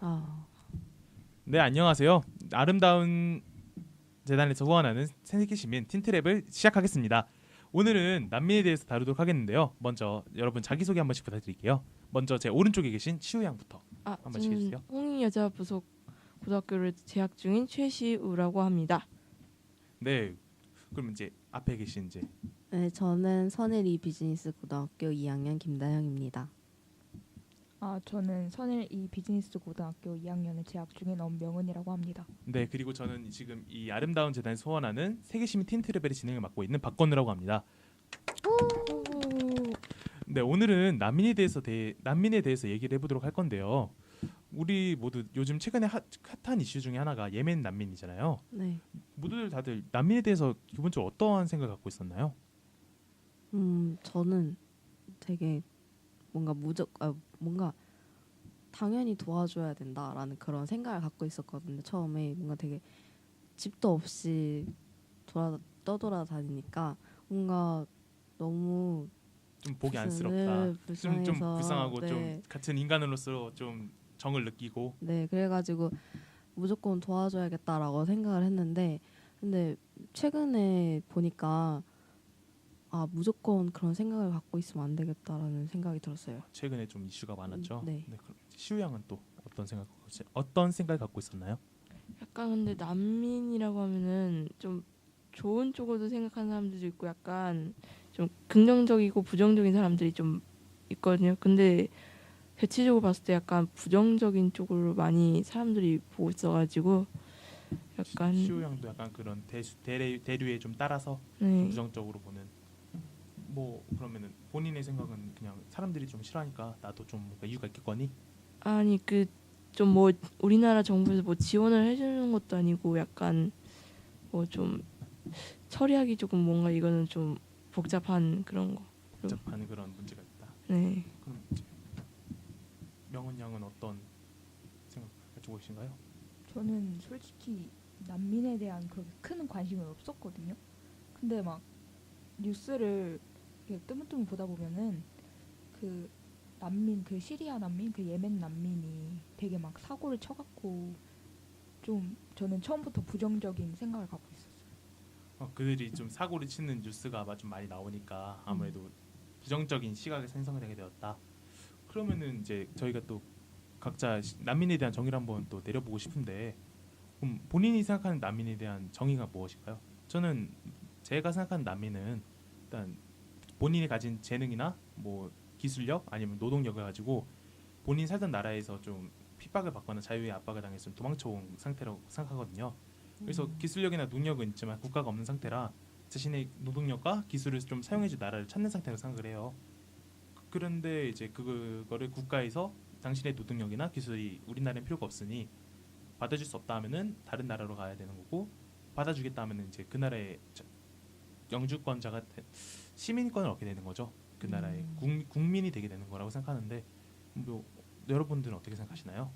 아, 네 안녕하세요. 아름다운 재단에서 후원하는 새내기 시민 틴트랩을 시작하겠습니다. 오늘은 난민에 대해서 다루도록 하겠는데요. 먼저 여러분 자기 소개 한 번씩 부탁드릴게요. 먼저 제 오른쪽에 계신 시우 양부터. 아 번씩 저는 해주세요. 홍익 여자 부속 고등학교를 재학 중인 최시우라고 합니다. 네. 그럼 이제 앞에 계신 이제 네, 저는 선일이 비즈니스 고등학교 2학년 김다영입니다. 아, 저는 선일 이 비즈니스 고등학교 2학년을 재학 중인 엄명은이라고 합니다. 네 그리고 저는 지금 이 아름다운 재단에서 후원하는 세계 시민 틴트랩의 진행을 맡고 있는 박건우라고 합니다. 네 오늘은 난민에 대해서 대, 난민에 대해서 얘기를 해보도록 할 건데요. 우리 모두 요즘 최근에 핫, 핫한 이슈 중에 하나가 예멘 난민이잖아요. 네, 모두들 다들 난민에 대해서 기본적으로 어떠한 생각을 갖고 있었나요? 음, 저는 되게 뭔가 무적, 아, 뭔가 당연히 도와줘야 된다라는 그런 생각을 갖고 있었거든요. 처음에 뭔가 되게 집도 없이 돌아 떠돌아다니니까 뭔가 너무 좀 보기 안쓰럽다. 네, 좀, 좀 불쌍하고 네. 좀 같은 인간으로서 좀 정을 느끼고 네, 그래가지고 무조건 도와줘야겠다라고 생각을 했는데, 근데 최근에 보니까 아 무조건 그런 생각을 갖고 있으면 안 되겠다라는 생각이 들었어요. 최근에 좀 이슈가 많았죠. 음, 네. 그럼 시우 양은 또 어떤 생각 어떤 생각을 갖고 있었나요? 약간 근데 난민이라고 하면은 좀 좋은 쪽으로도 생각하는 사람들도 있고 약간 좀 긍정적이고 부정적인 사람들이 좀 있거든요. 근데 대체적으로 봤을 때 약간 부정적인 쪽으로 많이 사람들이 보고 있어가지고 약간 시우 양도 약간 그런 대수, 대류, 대류에 좀 따라서 네. 부정적으로 보는 뭐 그러면은 본인의 생각은 그냥 사람들이 좀 싫어하니까 나도 좀 뭔가 이유가 있겠거니 아니 그 좀 뭐 우리나라 정부에서 뭐 지원을 해주는 것도 아니고 약간 뭐 좀 처리하기 조금 뭔가 이거는 좀 복잡한 그런 거. 복잡한 그런 문제가 있다. 네. 그럼 명은 양은 어떤 생각 가지고 계신가요? 저는 솔직히 난민에 대한 그렇게 큰 관심은 없었거든요. 근데 막 뉴스를 뜨문뜨문 보다 보면은 그 난민 그 시리아 난민 그 예멘 난민이 되게 막 사고를 쳐갖고 좀 저는 처음부터 부정적인 생각을 갖고 있었어요. 어, 그들이 좀 사고를 치는 뉴스가 아마 좀 많이 나오니까 아무래도 부정적인 시각을 생성하게 되었다. 그러면은 이제 저희가 또 각자 시- 난민에 대한 정의를 한번 또 내려보고 싶은데 그럼 본인이 생각하는 난민에 대한 정의가 무엇일까요? 저는 제가 생각하는 난민은 일단 본인이 가진 재능이나 뭐 기술력 아니면 노동력을 가지고 본인 살던 나라에서 좀 핍박을 받거나 자유의 압박을 당해서 도망쳐온 상태라고 생각하거든요. 그래서 기술력이나 능력은 있지만 국가가 없는 상태라 자신의 노동력과 기술을 좀 사용해줄 나라를 찾는 상태라고 생각을 해요. 그런데 이제 그거를 국가에서 당신의 노동력이나 기술이 우리나라엔 필요가 없으니 받아줄 수 없다 하면은 다른 나라로 가야 되는 거고 받아주겠다 하면은 이제 그 나라의 저- 영주권자가 되- 시민권을 얻게 되는 거죠. 그 나라의 국, 국민이 되게 되는 거라고 생각하는데 뭐 여러분들은 어떻게 생각하시나요?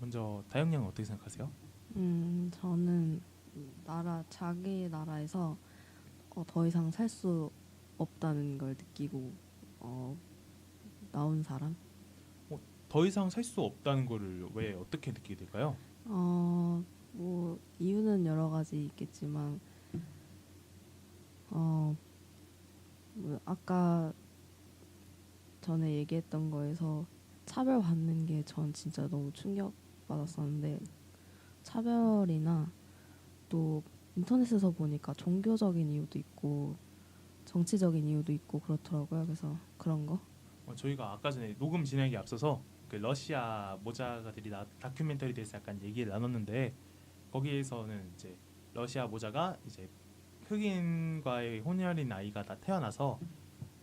먼저 다영 양은 어떻게 생각하세요? 음, 저는 나라 자기 나라에서 어, 더 이상 살 수 없다는 걸 느끼고 어, 나온 사람. 더 이상 살 수 없다는 거를 왜 어떻게 느끼게 될까요? 어, 뭐 이유는 여러 가지 있겠지만 어, 뭐 아까 전에 얘기했던 거에서 차별받는 게 전 진짜 너무 충격 받았었는데 차별이나 또 인터넷에서 보니까 종교적인 이유도 있고 정치적인 이유도 있고 그렇더라고요. 그래서 그런 거. 어, 저희가 아까 전에 녹음 진행에 앞서서 그 러시아 모자가들이 나 다큐멘터리 대해서 약간 얘기를 나눴는데 거기에서는 이제 러시아 모자가 이제 흑인과의 혼혈인 아이가 다 태어나서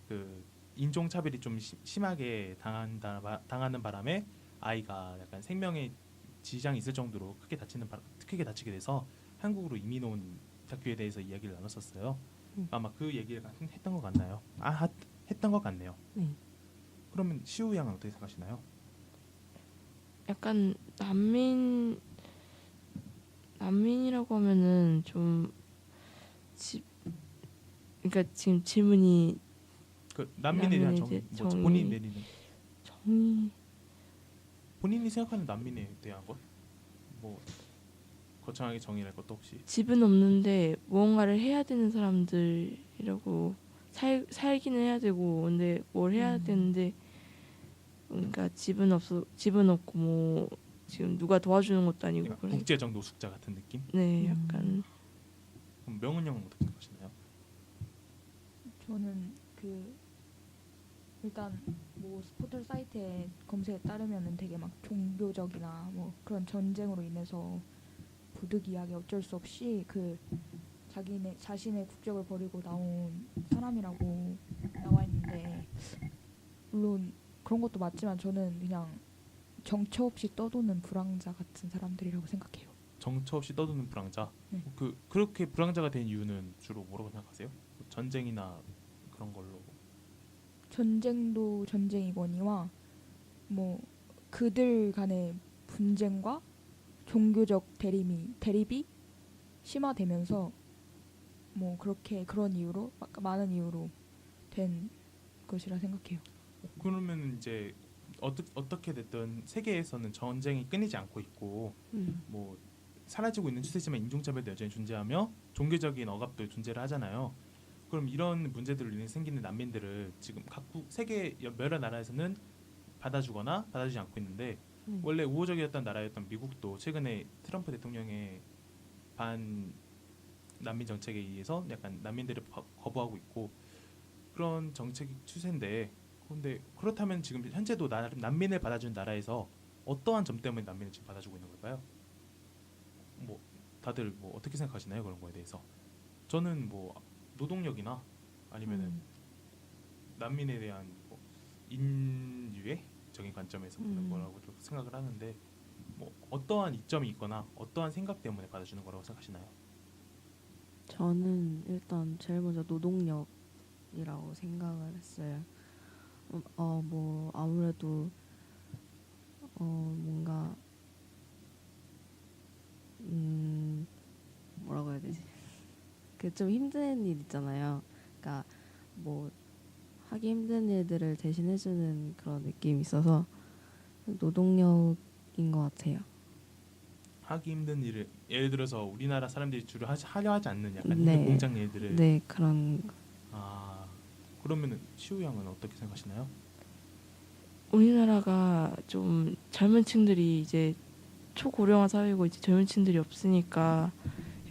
그 인종 차별이 좀 시- 심하게 당한다 바- 당하는 바람에 아이가 약간 생명에 지장이 있을 정도로 크게 다치는 바, 크게 다치게 돼서 한국으로 이민 온 다큐에 대해서 이야기를 나눴었어요. 음. 아마 그 얘기를 했던 것 같나요? 아 하- 했던 것 같네요. 네. 그러면 시우 양은 어떻게 생각하시나요? 약간 난민 난민이라고 하면은 좀 지, 그러니까 지금 질문이 그 난민에 대한 정의, 뭐 정의. 본인 내리는 정의 본인이 생각하는 난민에 대한 것? 뭐 거창하게 정의할 것도 없이 집은 없는데 무언가를 해야 되는 사람들이라고 살 살기는 해야 되고 근데 뭘 해야 음. 되는데 그러니까 집은 없어 집은 없고 뭐 지금 누가 도와주는 것도 아니고 그러니까 그래. 국제적 노숙자 같은 느낌? 네, 음. 약간 그럼 명은 형은 어떻게 생각하시나요? 저는 그 일단 뭐 포털 사이트에 검색에 따르면은 되게 막 종교적이나 뭐 그런 전쟁으로 인해서 부득이하게 어쩔 수 없이 그 자기네 자신의 국적을 버리고 나온 사람이라고 나와 있는데 물론 그런 것도 맞지만 저는 그냥 정처 없이 떠도는 불황자 같은 사람들이라고 생각해요. 정처 없이 떠도는 불황자. 네. 그 그렇게 불황자가 된 이유는 주로 뭐라고 생각하세요? 뭐 전쟁이나 그런 걸로. 전쟁도 전쟁이거니와 뭐 그들 간의 분쟁과 종교적 대립이 대립이 심화되면서 뭐 그렇게 그런 이유로 막 많은 이유로 된 것이라 생각해요. 그러면 이제 어떻 어떻게 됐든 세계에서는 전쟁이 끊이지 않고 있고 음. 뭐 사라지고 있는 추세지만 인종차별도 여전히 존재하며 종교적인 억압도 존재를 하잖아요. 그럼 이런 문제들로 인해 생기는 난민들을 지금 각국 세계 여러 나라에서는 받아주거나 받아주지 않고 있는데 음. 원래 우호적이었던 나라였던 미국도 최근에 트럼프 대통령의 반 난민 정책에 의해서 약간 난민들을 거- 거부하고 있고 그런 정책 추세인데 근데 그렇다면 지금 현재도 나, 난민을 받아준 나라에서 어떠한 점 때문에 난민을 지금 받아주고 있는 걸까요? 뭐 다들 뭐 어떻게 생각하시나요 그런 거에 대해서? 저는 뭐 노동력이나 아니면은 음. 난민에 대한 뭐 인류애적인 관점에서 보는 음. 거라고 좀 생각을 하는데 뭐 어떠한 이점이 있거나 어떠한 생각 때문에 받아주는 거라고 생각하시나요? 저는 일단 제일 먼저 노동력이라고 생각을 했어요. 어 뭐 아무래도 어 뭔가 음 뭐라고 해야 되지? 그 좀 힘든 일 있잖아요. 그러니까 뭐 하기 힘든 일들을 대신해주는 그런 느낌이 있어서 노동력인 것 같아요. 하기 힘든 일을 예를 들어서 우리나라 사람들이 주로 하지, 하려 하지 않는 약간 네. 공장 일들을 네 그런 아 그러면은 시우 양은 어떻게 생각하시나요? 우리나라가 좀 젊은 층들이 이제 초고령화 사회고 이제 젊은 층들이 없으니까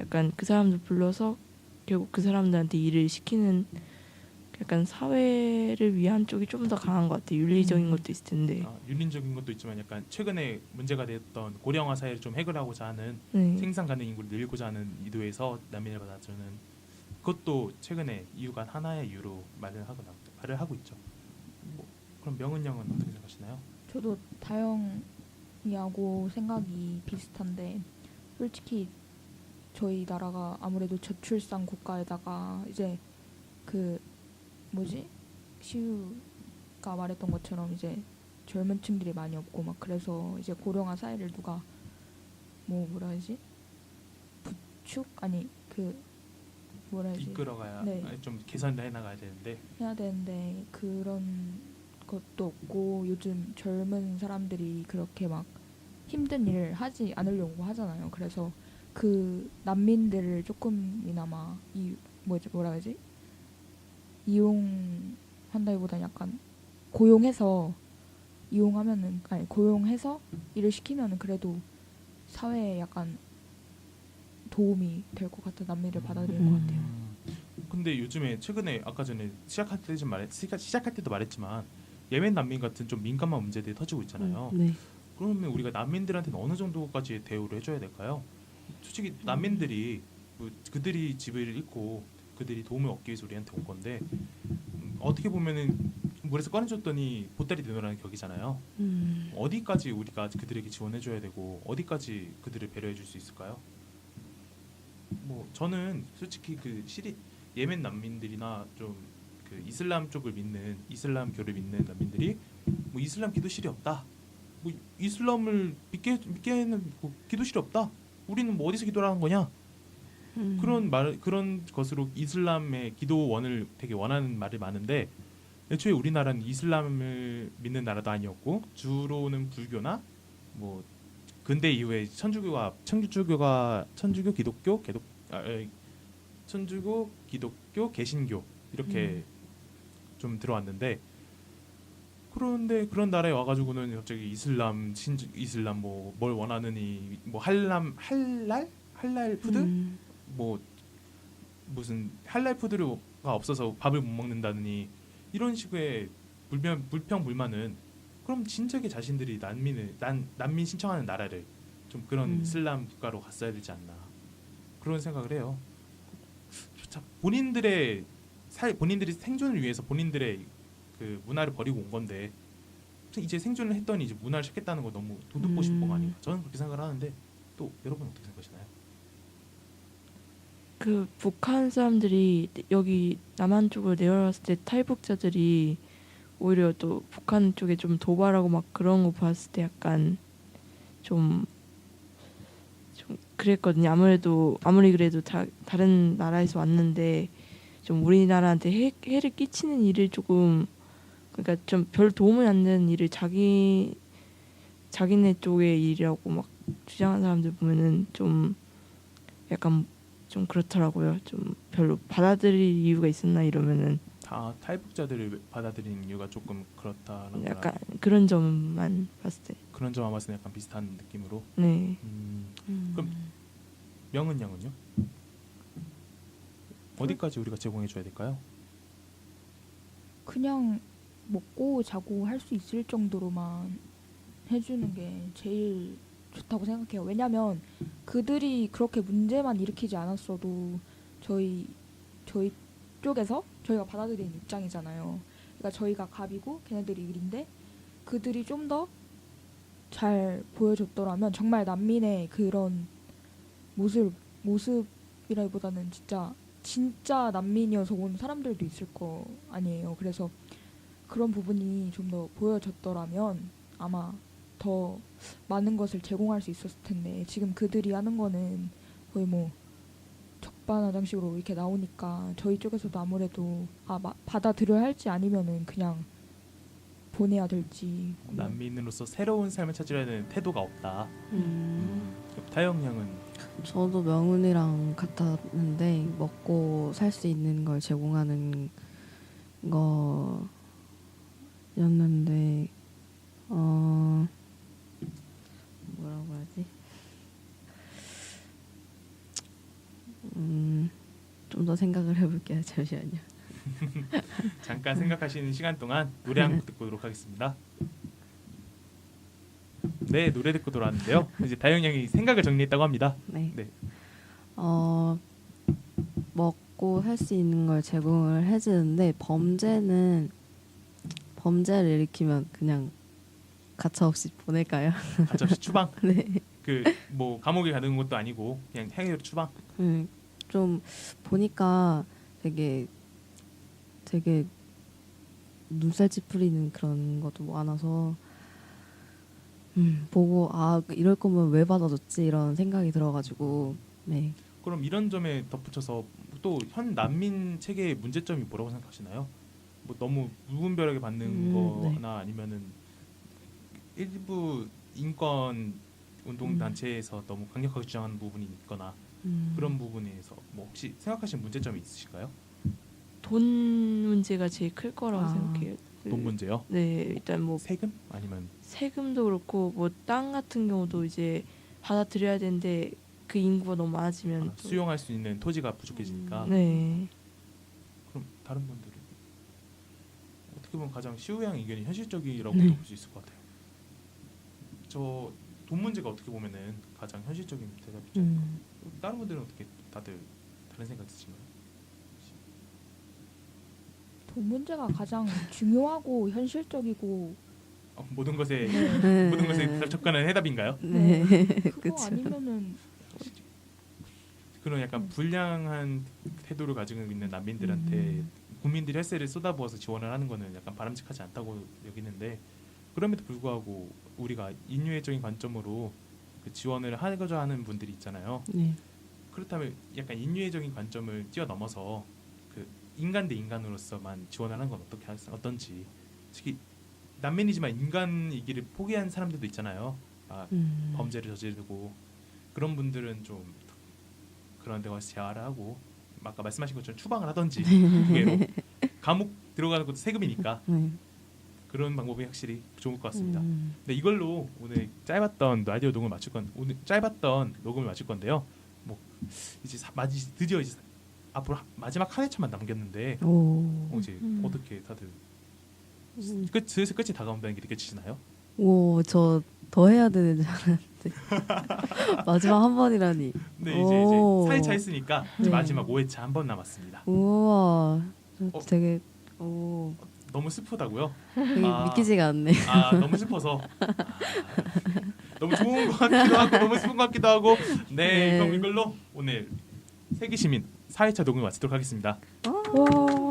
약간 그 사람들 불러서 결국 그 사람들한테 일을 시키는 약간 사회를 위한 쪽이 좀 더 강한 것 같아요. 윤리적인 음. 것도 있을 텐데. 아, 윤리적인 것도 있지만 약간 최근에 문제가 됐던 고령화 사회를 좀 해결하고자 하는 네. 생산 가능 인구를 늘리고자 하는 이도에서 난민을 받아주는 그것도 최근에 이유가 하나의 이유로 말을 하고 나, 말을 하고 있죠. 뭐, 그럼 명은 형은 어떻게 생각하시나요? 저도 다영 이하고 생각이 비슷한데 솔직히 저희 나라가 아무래도 저출산 국가에다가 이제 그 뭐지? 시우가 말했던 것처럼 이제 젊은 층들이 많이 없고 막 그래서 이제 고령화 사회를 누가 뭐 뭐라 하지? 부축? 아니 그 뭐라 해야지? 이끌어가야 네. 좀 개선을 해나가야 되는데. 해야 되는데 그런 것도 없고 요즘 젊은 사람들이 그렇게 막 힘든 일을 하지 않으려고 하잖아요. 그래서 그 난민들을 조금이나마 이 뭐지 뭐라 그러지 이용한다기보다 약간 고용해서 이용하면은 아니 고용해서 일을 시키면은 그래도 사회에 약간 도움이 될 것 같아 난민을 받아들이는 것 음. 같아요. 음, 근데 요즘에 최근에 아까 전에 시작할 때좀 말했 시작- 시작할 때도 말했지만 예멘 난민 같은 좀 민감한 문제들이 터지고 있잖아요. 네. 그러면 우리가 난민들한테는 어느 정도까지 대우를 해줘야 될까요? 솔직히 난민들이 뭐 그들이 집을 잃고 그들이 도움을 얻기 위해서 우리한테 온 건데 음, 어떻게 보면은 물에서 꺼내줬더니 보따리 내놓으라는 격이잖아요. 음. 어디까지 우리가 그들에게 지원해줘야 되고 어디까지 그들을 배려해줄 수 있을까요? 뭐 저는 솔직히 그 시리 예멘 난민들이나 좀 그 이슬람 쪽을 믿는 이슬람교를 믿는 난민들이 뭐 이슬람 기도실이 없다. 뭐 이슬람을 믿게 믿게는 뭐 기도실이 없다. 우리는 뭐 어디서 기도를 하는 거냐? 음. 그런 말 그런 것으로 이슬람의 기도원을 되게 원하는 말이 많은데 애초에 우리나라는 이슬람을 믿는 나라도 아니었고 주로는 불교나 뭐 근대 이후에 천주교가 천주교가 천주교 기독교 개독 아, 에, 천주교 기독교 개신교 이렇게 좀 들어왔는데 그런데 그런 나라에 와가지고는 갑자기 이슬람 신 이슬람 뭐 뭘 원하느니 뭐 할람 할랄 할랄 푸드 음. 뭐 무슨 할랄 푸드가 없어서 밥을 못 먹는다느니 이런 식의 불평 불평 불만은 그럼 진작에 자신들이 난민을 난 난민 신청하는 나라를 좀 그런 음. 이슬람 국가로 갔어야 되지 않나 그런 생각을 해요. 자, 본인들의 살 본인들이 생존을 위해서 본인들의 그 문화를 버리고 온 건데 이제 생존을 했더니 이제 문화를 찾겠다는 거 너무 도둑보신법 음. 아닌가? 저는 그렇게 생각을 하는데 또 여러분 어떻게 생각하시나요? 그 북한 사람들이 여기 남한 쪽으로 내려왔을 때 탈북자들이 오히려 또 북한 쪽에 좀 도발하고 막 그런 거 봤을 때 약간 좀, 좀 그랬거든요. 아무래도 아무리 그래도 다, 다른 나라에서 왔는데 좀 우리나라한테 해, 해를 끼치는 일을 조금 그러니까 좀 별 도움이 안 되는 일을 자기 자기네 쪽의 일이라고 막 주장하는 사람들 보면은 좀 약간 좀 그렇더라고요. 좀 별로 받아들일 이유가 있었나 이러면은 다 탈북자들을 받아들이는 이유가 조금 그렇다는 약간 그런 점만 봤을 때, 그런 점 아마는 약간 비슷한 느낌으로 네. 음, 음. 그럼 명은 양은요? 어디까지 우리가 제공해 줘야 될까요? 그냥 먹고 자고 할 수 있을 정도로만 해주는 게 제일 좋다고 생각해요. 왜냐면 그들이 그렇게 문제만 일으키지 않았어도 저희 저희 쪽에서 저희가 받아들이는 입장이잖아요. 그러니까 저희가 갑이고 걔네들이 일인데 그들이 좀 더 잘 보여줬더라면 정말 난민의 그런 모습 모습이라기보다는 진짜 진짜 난민이어서 온 사람들도 있을 거 아니에요. 그래서 그런 부분이 좀 더 보여졌더라면 아마 더 많은 것을 제공할 수 있었을 텐데 지금 그들이 하는 거는 거의 뭐 적반하장식으로 이렇게 나오니까 저희 쪽에서도 아무래도 아 마, 받아들여야 할지 아니면은 그냥 보내야 될지 뭐 난민으로서 새로운 삶을 찾으려는 태도가 없다. 음. 타영 양은 저도 명훈이랑 같았는데 먹고 살 수 있는 걸 제공하는 거였는데 어 뭐라고 하지? 음 좀 더 생각을 해볼게요. 잠시만요. 잠깐 생각하시는 시간 동안 노래 한 곡 듣고 오도록 하겠습니다. 네 노래 듣고 돌아왔는데요. 이제 다영 양이 생각을 정리했다고 합니다. 네. 네. 어 먹고 살수 있는 걸 제공을 해주는데 범죄는 범죄를 일으키면 그냥 가차 없이 보낼까요? 아저씨 추방 네. 그 뭐 감옥에 가는 것도 아니고 그냥 행위로 추방. 음, 좀 보니까 되게 되게 눈살 찌푸리는 그런 것도 많아서 음, 보고 아 이럴 거면 왜 받아줬지 이런 생각이 들어가지고 네. 그럼 이런 점에 덧붙여서 또 현 난민 체계의 문제점이 뭐라고 생각하시나요? 뭐 너무 무분별하게 받는 음, 거나 아니면은 일부 인권 운동 음. 단체에서 너무 강력하게 주장하는 부분이 있거나 음, 그런 부분에서 뭐 혹시 생각하시는 문제점이 있으실까요? 돈 문제가 제일 클 거라고 아. 생각해요. 그, 돈 문제요? 네, 일단 뭐 세금 아니면 세금도 그렇고 뭐 땅 같은 경우도 이제 받아들여야 되는데 그 인구가 너무 많아지면 아, 또- 수용할 수 있는 토지가 부족해지니까 네. 그럼 다른 분들은 어떻게 보면 가장 시우양 의견이 현실적이라고 네. 볼 수 있을 것 같아요. 저 돈 문제가 어떻게 보면은 가장 현실적인 대답이죠. 음, 다른 분들은 어떻게 다들 다른 생각 있으신가요? 돈 문제가 가장 중요하고 현실적이고 어, 모든 것에 네. 모든 것에 접근하는 해답인가요? 네. 그거 그쵸. 아니면은 그런 약간 음. 불량한 태도를 가지고 있는 난민들한테 음. 국민들이 헬스를 쏟아부어서 지원을 하는 거는 약간 바람직하지 않다고 여기는데 그럼에도 불구하고 우리가 인류애적인 관점으로 그 지원을 하고자 하는 분들이 있잖아요. 네. 그렇다면 약간 인류애적인 관점을 뛰어넘어서 그 인간 대 인간으로서만 지원을 하는 건 어떻게 하- 어떤지 특히 난민이지만 인간이기를 포기한 사람들도 있잖아요. 아, 음. 범죄를 저지르고 그런 분들은 좀 그런 데 가서 재활을 하고 아까 말씀하신 것처럼 추방을 하든지 그게 뭐 감옥 들어가는 것도 세금이니까 네. 그런 방법이 확실히 좋을 것 같습니다. 음. 네 이걸로 오늘 짧았던 라디오 녹음을 마칠 건 오늘 짧았던 녹음을 마칠 건데요. 뭐 이제 사, 마지 드디어 이제 앞으로 하- 마지막 한 회차만 남겼는데 오. 어, 이제 음. 어떻게 다들 음. 끝 슬슬 끝이 다가온다는 게 느껴지시나요? 오, 저 더 해야 되는 줄 알았는데 마지막 한 번이라니. 네 오. 이제 이제 4회차 했으니까 이제 네. 마지막 5회차 한 번 남았습니다. 우와, 저 어. 되게 오, 너무 슬프다고요? 되게 아. 믿기지가 않네. 아 너무 슬퍼서 아, 너무 좋은 것 같기도 하고 너무 슬픈 것 같기도 하고 네, 네. 그럼 이걸로 오늘 세계 시민 4회차 녹음을 마치도록 하겠습니다. 와